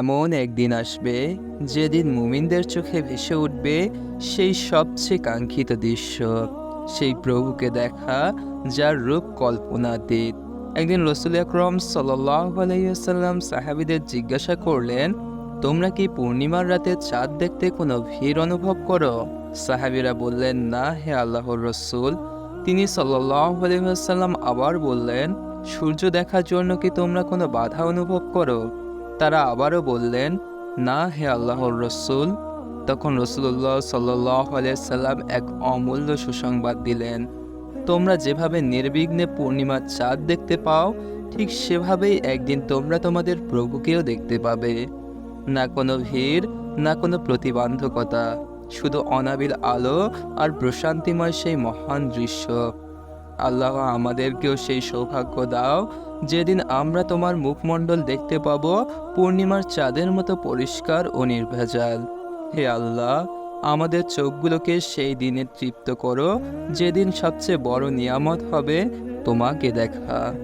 এমন একদিন আসবে যেদিন মুমিনদের চোখে ভেসে উঠবে সেই সবচেয়ে কাঙ্ক্ষিত দৃশ্য, সেই প্রভুকে দেখা যার রূপ কল্পনাতীত। একদিন রসুল আকরম আলাইসাল্লাম সাহাবিদের জিজ্ঞাসা করলেন, তোমরা কি পূর্ণিমার রাতে চাঁদ দেখতে কোনো ভিড় অনুভব করো? সাহাবিরা বললেন, না, হে আল্লাহর রসুল। তিনি আলহিহাসাল্লাম আবার বললেন, সূর্য দেখার জন্য কি তোমরা কোনো বাধা অনুভব করো? তারা আবারও বললেন, না হে আল্লাহর রসুল। তখন রসুল্লাহ সাল্লাহ সাল্লাম এক অমূল্য সুসংবাদ দিলেন, তোমরা যেভাবে নির্বিঘ্নে পূর্ণিমার চাঁদ দেখতে পাও, ঠিক সেভাবেই একদিন তোমরা তোমাদের প্রভুকেও দেখতে পাবে। না কোনো ভিড়, না কোনো প্রতিবন্ধকতা, শুধু অনাবিল আলো আর প্রশান্তিময় সেই মহান দৃশ্য। আল্লাহ আমাদেরকেও সেই সৌভাগ্য দাও যেদিন আমরা তোমার মুখমণ্ডল দেখতে পাব, পূর্ণিমার চাঁদের মতো পরিষ্কার ও নির্ভেজাল। হে আল্লাহ, আমাদের চোখগুলোকে সেই দিনে তৃপ্ত করো, যেদিন সবচেয়ে বড় নিয়ামত হবে, তোমাকে দেখা।